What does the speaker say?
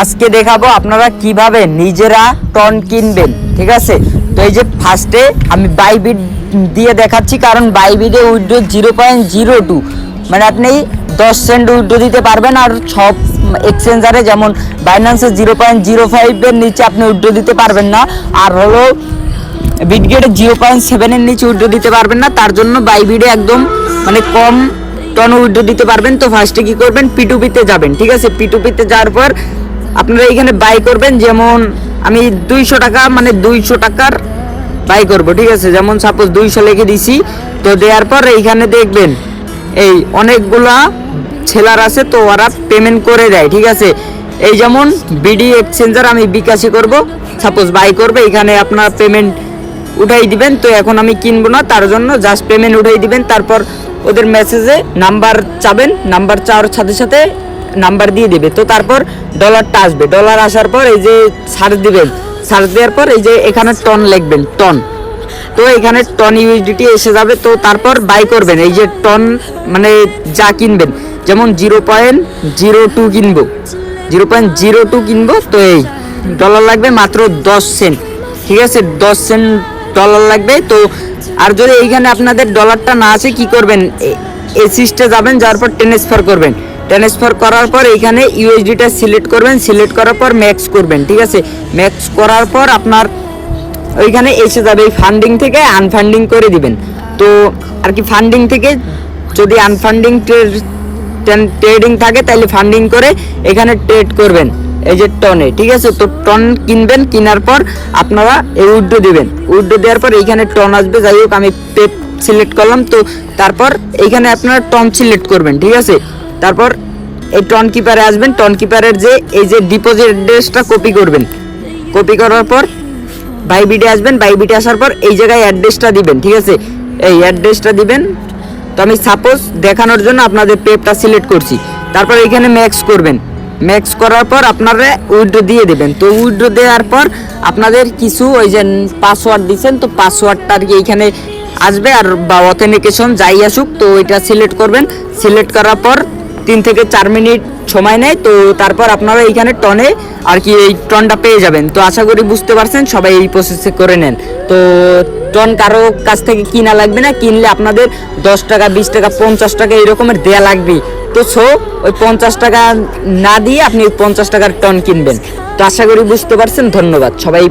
আজকে দেখাবো আপনারা কীভাবে নিজেরা টন কিনবেন, ঠিক আছে? তো এই যে ফার্স্টে আমি বাইবিট দিয়ে দেখাচ্ছি, কারণ বাইবিটে withdraw zero point zero two মানে আপনি দশ সেন্ট উইড্রো দিতে পারবেন আর সব এক্সচেঞ্জারে যেমন বাইন্যান্সে জিরো পয়েন্ট জিরো ফাইভের নিচে আপনি উইড্রো দিতে পারবেন না, আর হলো বিটগেটে জিরো পয়েন্ট সেভেনের নিচে উইড্রো দিতে পারবেন না, তার জন্য বাইবিডে একদম মানে কম টন উইড্রো দিতে পারবেন। তো ফার্স্টে কী করবেন? পিটুপিতে যাবেন, ঠিক আছে? পিটুপিতে যাওয়ার পর আপনারা এইখানে বাই করবেন, যেমন আমি দুইশো টাকা মানে দুইশো টাকার বাই করব, ঠিক আছে? যেমন সাপোজ দুইশো লিখে দিছি, তো দেওয়ার পর এইখানে দেখবেন, এই অনেকগুলা ছেলার আছে, তো ওরা পেমেন্ট করে দেয়, ঠিক আছে? এই যেমন বিডি এক্সচেঞ্জার আমি বিকাশে করব সাপোজ বাই করবে, এখানে আপনার পেমেন্ট উঠাই দিবেন, তো এখন আমি কিনবো না, তার জন্য জাস্ট পেমেন্ট উঠাই দিবেন, তারপর ওদের মেসেজে নাম্বার চাবেন নাম্বার চাওয়ার সাথে সাথে নাম্বার দিয়ে দেবে। তো তারপর ডলারটা আসবে। ডলার আসার পর এই যে সার্চ দিবেন সার্চ দেওয়ার পর এই যে এখানে টন লিখবেন টন তো এখানে টন ইউএসডিটি এসে যাবে। তো তারপর বাই করবেন। এই যে টন মানে যা কিনবেন, যেমন জিরো পয়েন্ট জিরো টু কিনবো। জিরো পয়েন্ট জিরো টু কিনবো, তো এই ডলার লাগবে মাত্র দশ সেন্ট ঠিক আছে? দশ সেন্ট ডলার লাগবে। তো আর যদি এইখানে আপনাদের ডলারটা না আছে কি করবেন? এসিস্টে যাবেন, যাওয়ার পর ট্রান্সফার করবেন। ট্রান্সফার করার পর এইখানে ইউএসডিটা সিলেক্ট করবেন সিলেক্ট করার পর ম্যাক্স করবেন, ঠিক আছে? ম্যাক্স করার পর আপনার ওইখানে এসে যাবে, এই ফান্ডিং থেকে আনফান্ডিং করে দিবেন। তো আর কি ফান্ডিং থেকে যদি আনফান্ডিং ট্রেডিং থাকে, তাহলে ফান্ডিং করে এখানে ট্রেড করবেন, এই যে টনে, ঠিক আছে? তো টন কিনবেন, কেনার পর আপনারা এই উড্ডো দিবেন। উড্ডো দেওয়ার পর এইখানে টন আসবে, যাই হোক, আমি পেপ সিলেক্ট করলাম। তো তারপর এইখানে আপনারা টন সিলেক্ট করবেন, ঠিক আছে? তারপর এই টন কিপারে আসবেন টন কিপারের যে, এই যে ডিপোজিট অ্যাড্রেসটা কপি করবেন। কপি করার পর বাইবিটে আসবেন বাইবিটে আসার পর এই জায়গায় অ্যাড্রেসটা দিবেন, ঠিক আছে? এই অ্যাড্রেসটা দিবেন। তো আমি সাপোজ দেখানোর জন্য আপনাদের পেপটা সিলেক্ট করছি। তারপর এখানে ম্যাক্স করবেন। ম্যাক্স করার পর আপনারা উইড্রো দিয়ে দেবেন। তো উইড্রো দেওয়ার পর আপনাদের কিছু ওই যে পাসওয়ার্ড দিচ্ছেন, তো পাসওয়ার্ডটা আর কি এইখানে আসবে। আর বা অথেন্টিকেশন যাই আসুক, তো ওইটা সিলেক্ট করবেন। সিলেক্ট করার পর তিন থেকে চার মিনিট সময় নেয়, তো তারপর আপনারা এইখানে টনে আর কি এই টনটা পেয়ে যাবেন। তো আশা করি বুঝতে পারছেন, সবাই এই প্রসেসে করে নেন। তো টন কারও কাছ থেকে কিনা লাগবে না, কিনলে আপনাদের দশ টাকা, বিশ টাকা, পঞ্চাশ টাকা এরকমের দেয়া লাগবে তো সো, ওই পঞ্চাশ টাকা না দিয়ে আপনি পঞ্চাশ টাকার টন কিনবেন। তো আশা করি বুঝতে পারছেন, ধন্যবাদ। সবাই